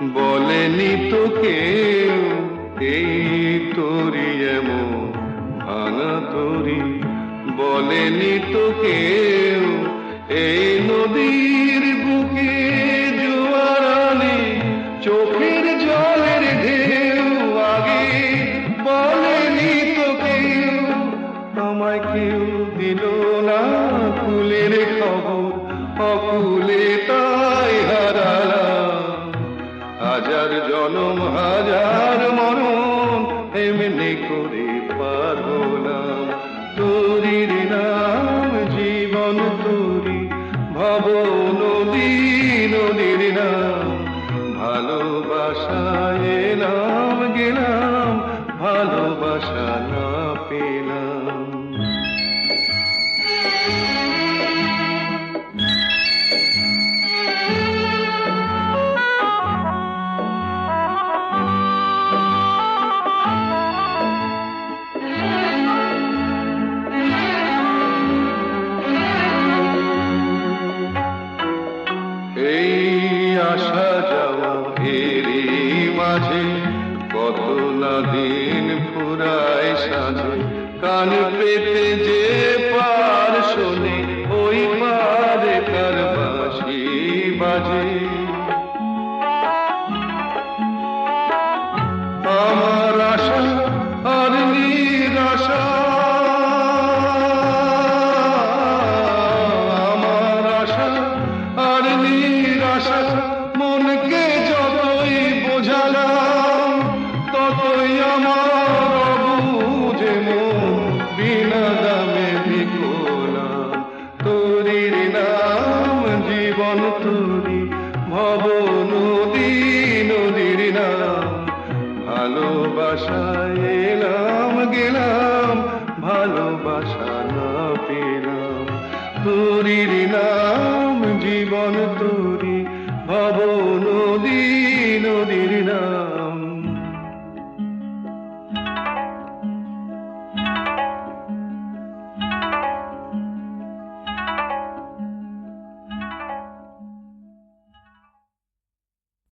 বলেনি তো কেউ এই তোরি এমন ভাঙা তোরি। বলেনি তো কেউ এই নদীর বুকে জোয়ারানি চোখের জলের ঢেউ আগে। বলেনি তো কেউ আমায় কেউ দিল না ফুলের খবর, অকুলে তাই হারালাম। হাজার জনম, হাজার মরণ এমনি করে পার হলাম তোরির নাম জীবন তোরি ভব নদী নদীর নাম। ভালোবাসায় নাম গেলাম, ভালোবাসা না পেলাম। দিন ফুরায় সাজে কান পেতে যে তোরি ভব নদী, নদীর নাম। ভালোবাসায় এলাম, গেলাম, ভালোবাসা না পেলাম। তোরির নাম, জীবন তোরি, ভব নদী, নদীর নাম।